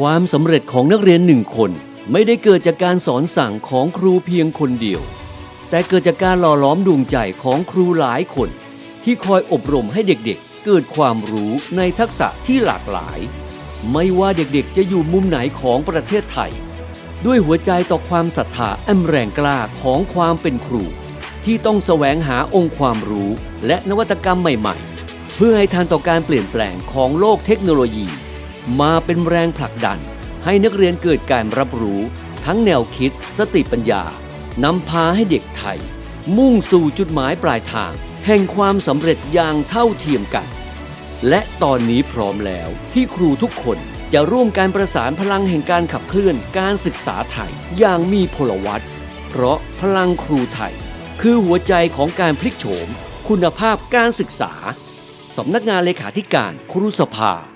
ความสำเร็จของนักเรียนหนึ่งคนไม่ได้เกิดจากการสอนสั่งของครูเพียงคนเดียว แต่เกิดจากการหล่อล้อมดวงใจของครูหลายคน ที่คอยอบรมให้เด็กๆ เกิดความรู้ในทักษะที่หลากหลาย ไม่ว่าเด็กๆจะอยู่มุมไหนของประเทศไทย ด้วยหัวใจต่อความศรัทธาอันแรงกล้าของความเป็นครู ที่ต้องแสวงหาองค์ความรู้และนวัตกรรมใหม่ๆ เพื่อให้ทันต่อการเปลี่ยนแปลงของโลกเทคโนโลยี มาเป็นแรงผลักดัน ให้นักเรียนเกิดการรับรู้ ทั้งแนวคิด สติปัญญานำพาให้เด็กไทย มุ่งสู่จุดหมายปลายทาง แห่งความสำเร็จอย่างเท่าเทียมกัน และตอนนี้พร้อมแล้วที่ครูทุกคนจะร่วมการประสานพลังแห่งการขับเคลื่อนการศึกษาไทยอย่างมีพลวัตเพราะพลังครูไทย คือหัวใจของการพลิกโฉม คุณภาพการศึกษา สำนักงานเลขาธิการครูสภา